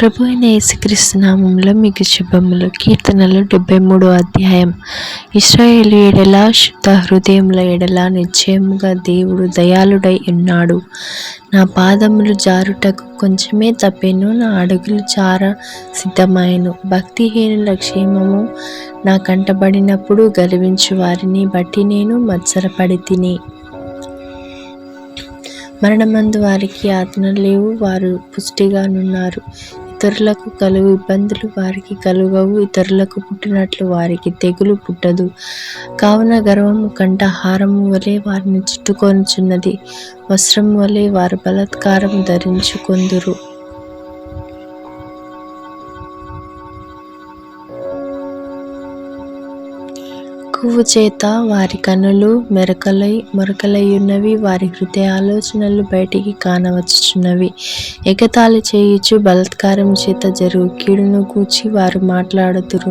ప్రభు అయిన యేసుక్రీస్తు నామంలో మీకు శుభములు కీర్తనలు డెబ్బై మూడో అధ్యాయం. ఇస్రాయేలు ఎడల శుద్ధ హృదయముల ఎడల నిశ్చయముగా దేవుడు దయాళుడై ఉన్నాడు. నా పాదములు జారుటకు కొంచెమే తప్పెను నా అడుగులు చార సిద్ధమాయను. భక్తిహీనుల క్షేమము నా కంటబడినప్పుడు గర్వించు వారిని బట్టి నేను మత్సరపడి తిని మరణమందు వారికి ఆతన లేవు వారు పుష్టిగానున్నారు. ఇతరులకు కలుగు ఇబ్బందులు వారికి కలుగవు. ఇతరులకు పుట్టినట్లు వారికి తెగులు పుట్టదు. కావున గర్వము కంఠహారము వలె వారిని చుట్టుకొనుచున్నది. వస్త్రం వలె వారు బలత్కారం ధరించుకొందురు. కొవ్వు చేత వారి కనులు మెరకలై మొరకలయ్యున్నవి వారి హృదయ ఆలోచనలు బయటికి కానవచ్చుచున్నవి. ఎగతాళి చేయుచు బలత్కారం చేత జరుగు కీడును కూర్చి వారు మాట్లాడుదురు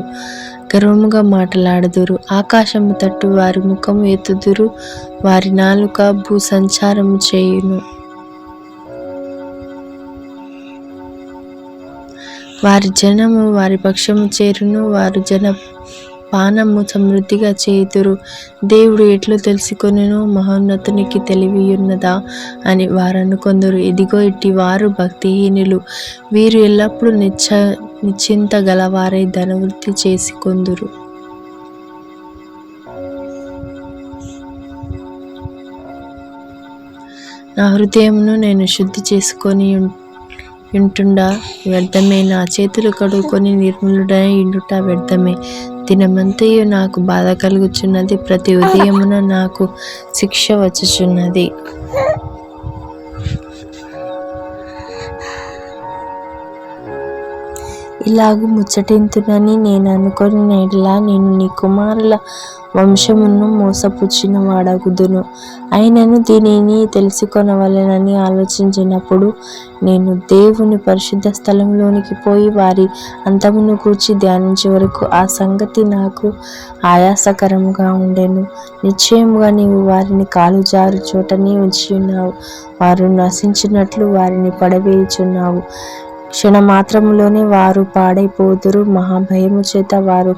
గర్వముగా మాట్లాడుదురు. ఆకాశము తట్టు వారి ముఖము ఎత్తుదురు వారి నాలుక భూ సంచారము చేయును. వారి జనము వారి పక్షము చేరును వారు జన పానము సమృద్ధిగా చేయుదురు. దేవుడు ఎట్లు తెలుసుకొనిను? మహోన్నతునికి తెలివి ఉన్నదా అని వారను కొందరు. ఇదిగో ఇట్టి వారు భక్తిహీనులు. వీరు ఎల్లప్పుడూ నిచ్చ నిశ్చింత గలవారై ధనవృద్ధి చేసుకొందురు. నా హృదయమును నేను శుద్ధి చేసుకొని వింటుండా? వ్యర్థమే. నా చేతులు కడుక్కొని నిర్మలుడనే ఇండుట వ్యర్థమే. దినమంతయు నాకు బాధ కలుగుచున్నది. ప్రతి ఉదయమున నాకు శిక్ష వచ్చుచున్నది. ఇలాగు ముచ్చటింతునని నేను అనుకొని నేడులా నేను నీ కుమారుల వంశమును మోసపుచ్చిన వాడగుదును. అయినను దీనిని తెలుసుకొనవలెనని ఆలోచించినప్పుడు నేను దేవుని పరిశుద్ధ స్థలంలోనికి పోయి వారి అంతమును కూర్చి ధ్యానించే వరకు ఆ సంగతి నాకు ఆయాసకరముగా ఉండెను. నిశ్చయముగా నీవు వారిని కాలు జారు చోటనే ఉంచి ఉన్నావు వారు నశించినట్లు వారిని పడవేయుచున్నావు. క్షణమాత్రములోనే వారు పాడైపోదురు. మహాభయము చేత వారు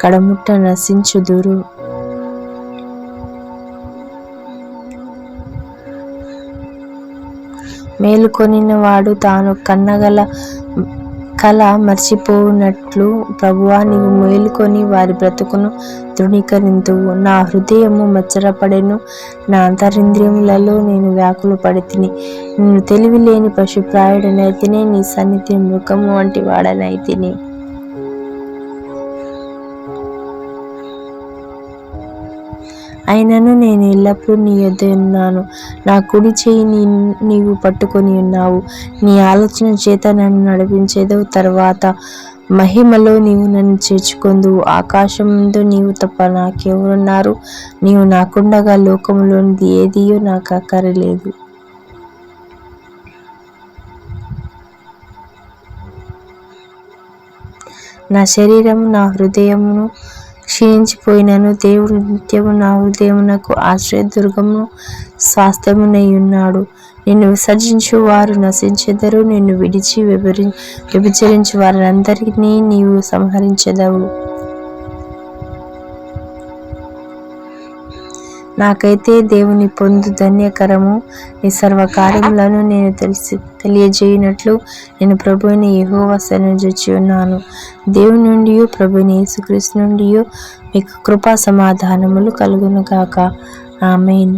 కడముట్ట నశించుదురు. మేలుకొనిన వాడు తాను కన్నగల కళ మర్చిపోనట్లు ప్రభువా నీవు మేలుకొని వారి బ్రతుకును తృణీకరింతువు. నా హృదయము మచ్చరపడెను నా అంతరింద్రియములలో నేను వ్యాకులు పడితిని. నేను తెలివి లేని పశుప్రాయుడనైతేనే నీ సన్నిధి మృగము వంటి వాడనైతిని. అయినను నేను ఎల్లప్పుడూ నీ యొద్ద ఉన్నాను. నా కుడి చేయి నీ నీవు పట్టుకొని ఉన్నావు. నీ ఆలోచన చేత నన్ను నడిపించేదో తర్వాత మహిమలో నీవు నన్ను చేర్చుకుందు ఆకాశం ముందు నీవు తప్ప నాకెవరున్నారు? నీవు నాకుండగా లోకంలోనిది ఏదియో నాకు అక్కరలేదు నా శరీరము నా హృదయమును క్షీణించిపోయినను. దేవుడు నిత్యము నా హృదయమునకు ఆశ్రయదుర్గము స్వాస్థ్యమునై ఉన్నాడు. నిన్ను విసర్జించు వారు నశించెదరు నిన్ను విడిచి విభరి వ్యభిచరించు వారందరినీ నీవు సంహరించెదవు. నాకైతే దేవుని పొందు ధన్యకరము. నీ సర్వకార్యములను నేను తెలిసి తెలియజేయనట్లు నేను ప్రభుని యహోవ సన్నిధించి ఉన్నాను. దేవుని నుండి ప్రభుని యేసుక్రీస్తు నుండి మీకు కృపా సమాధానములు కలుగును కాక ఆమెన్.